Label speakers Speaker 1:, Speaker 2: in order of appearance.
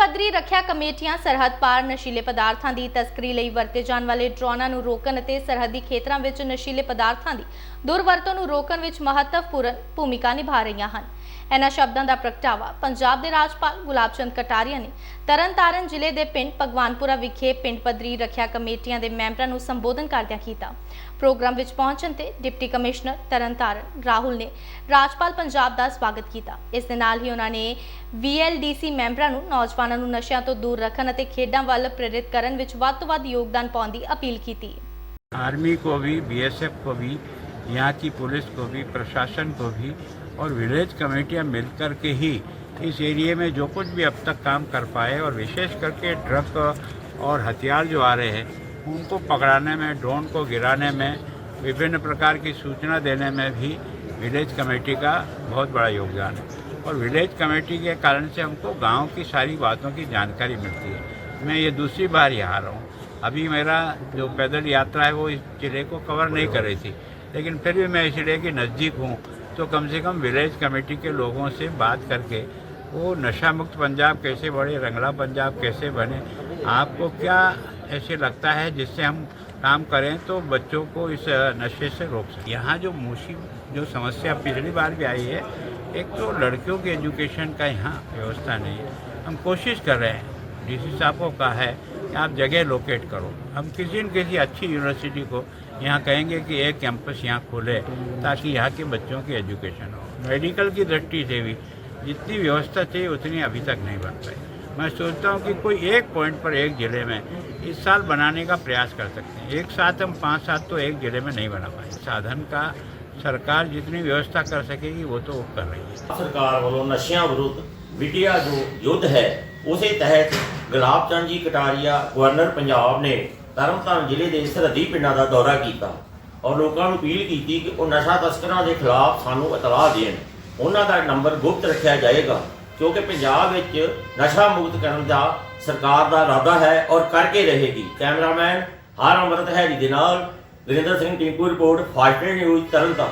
Speaker 1: ਪੱਧਰੀ ਰੱਖਿਆ ਕਮੇਟੀਆਂ ਸਰਹੱਦ ਪਾਰ ਨਸ਼ੀਲੇ ਪਦਾਰਥਾਂ ਦੀ ਤਸਕਰੀ ਲਈ ਵਰਤੇ ਜਾਣ ਵਾਲੇ ਡਰੋਨਾਂ ਨੂੰ ਰੋਕਣ ਅਤੇ ਸਰਹੱਦੀ ਖੇਤਰਾਂ ਵਿੱਚ ਨਸ਼ੀਲੇ ਪਦਾਰਥਾਂ ਦੀ ਦੁਰਵਰਤੋਂ ਨੂੰ ਰੋਕਣ ਵਿੱਚ ਮਹੱਤਵਪੂਰਨ ਭੂਮਿਕਾ ਨਿਭਾ ਰਹੀਆਂ ਹਨ। ਇਹਨਾਂ ਸ਼ਬਦਾਂ ਦਾ ਪ੍ਰਗਟਾਵਾ ਪੰਜਾਬ ਦੇ ਰਾਜਪਾਲ ਗੁਲਾਬ ਚੰਦ ਕਟਾਰੀਆ ਨੇ ਤਰਨਤਾਰਨ ਜ਼ਿਲ੍ਹੇ ਦੇ ਪਿੰਡ ਭਗਵਾਨਪੁਰਾ ਵਿਖੇ ਪਿੰਡ ਪੱਧਰੀ ਰੱਖਿਆ ਕਮੇਟੀਆਂ ਦੇ ਮੈਂਬਰਾਂ ਨੂੰ ਸੰਬੋਧਨ ਕਰਦਿਆਂ ਕੀਤਾ। ਪ੍ਰੋਗਰਾਮ ਵਿੱਚ ਪਹੁੰਚਣ ਤੇ ਡਿਪਟੀ ਕਮਿਸ਼ਨਰ ਤਰਨਤਾਰਨ ਰਾਹੁਲ ਨੇ ਰਾਜਪਾਲ ਪੰਜਾਬ ਦਾ ਸਵਾਗਤ ਕੀਤਾ। ਇਸ ਦੇ ਨਾਲ ਹੀ ਉਹਨਾਂ ਨੇ VLDC ਮੈਂਬਰਾਂ ਨੂੰ ਨੌਜਵਾਨ ਨੂੰ ਨਸ਼ਿਆਂ ਤੋਂ ਦੂਰ ਰੱਖਣ ਅਤੇ ਖੇਡਾਂ ਵੱਲ ਪ੍ਰੇਰਿਤ ਕਰਨ ਵਿੱਚ ਵੱਧ ਤੋਂ ਵੱਧ ਯੋਗਦਾਨ ਪਾਉਣ ਦੀ ਅਪੀਲ ਕੀਤੀ
Speaker 2: आर्मी को भी बीएसएफ को भी यहाँ की पुलिस को भी प्रशासन को भी और विलेज कमेटियाँ मिलकर के ही इस एरिए में जो कुछ भी अब तक काम कर पाए और विशेष करके ड्रग और हथियार जो आ रहे हैं उनको पकड़ाने में ड्रोन को गिराने में विभिन्न प्रकार की सूचना देने में भी विलेज कमेटी का बहुत बड़ा योगदान है और विलेज कमेटी के कारण से हमको गाँव की सारी बातों की जानकारी मिलती है। मैं ये दूसरी बार यहाँ आ रहा हूँ। अभी मेरा जो पैदल यात्रा है, वो इस ज़िले को कवर नहीं कर रही थी। लेकिन फिर भी मैं इस ज़िले के नज़दीक हूँ तो कम से कम विलेज कमेटी के लोगों से बात करके, वो नशा मुक्त पंजाब कैसे बढ़े रंगला पंजाब कैसे बने, आपको क्या ऐसे लगता है जिससे हम काम करें तो बच्चों को इस नशे से रोक सकें। यहाँ जो मुशी जो समस्या पिछली बार भी आई है एक तो लड़कियों के एजुकेशन का यहाँ व्यवस्था नहीं है। हम कोशिश कर रहे हैं डी सी साहब को कहा है कि आप जगह लोकेट करो। हम किसी न किसी अच्छी यूनिवर्सिटी को यहाँ कहेंगे कि एक कैंपस यहाँ खोले, ताकि यहाँ के बच्चों की एजुकेशन हो। मेडिकल की दृष्टि से भी जितनी व्यवस्था चाहिए, उतनी अभी तक नहीं बन पाई। मैं सोचता हूँ कि कोई एक पॉइंट पर एक ज़िले में इस साल बनाने का प्रयास कर सकते हैं। एक साथ हम पाँच सात तो एक ज़िले में नहीं बना पाए साधन का सरकार जितनी व्यवस्था कर सकेगी वो तो वो कर रही है
Speaker 3: ਸਰਕਾਰ ਵੱਲੋਂ ਨਸ਼ਿਆਂ ਵਿਰੁੱਧ ਵਿਟਿਆ ਜੋ ਯੁੱਧ ਹੈ ਉਸੇ ਤਹਿਤ ਗੁਲਾਬ ਚੰਦ ਜੀ ਕਟਾਰੀਆ ਗਵਰਨਰ ਪੰਜਾਬ ਨੇ ਤਰਨਤਾਰਨ ਜ਼ਿਲ੍ਹੇ ਦੇ ਸਰਹੱਦੀ ਪਿੰਡਾਂ ਦਾ ਦੌਰਾ ਕੀਤਾ ਔਰ ਲੋਕਾਂ ਨੂੰ ਅਪੀਲ ਕੀਤੀ ਕਿ ਉਹ ਨਸ਼ਾ ਤਸਕਰਾਂ ਦੇ ਖਿਲਾਫ ਸਾਨੂੰ ਇਤਲਾਹ ਦੇਣ ਉਹਨਾਂ ਦਾ ਨੰਬਰ ਗੁਪਤ ਰੱਖਿਆ ਜਾਏਗਾ ਕਿਉਂਕਿ ਪੰਜਾਬ ਵਿੱਚ ਨਸ਼ਾ ਮੁਕਤ ਕਰਨ ਦਾ ਸਰਕਾਰ ਦਾ ਇਰਾਦਾ ਹੈ ਔਰ ਕਰਕੇ ਰਹੇਗੀ ਕੈਮਰਾਮੈਨ ਹਰ ਅਮਰਤ ਹੈਰੀ ਦੇ ਨਾਲ Varinder Singh Tinku report Fast News Tarn Taran.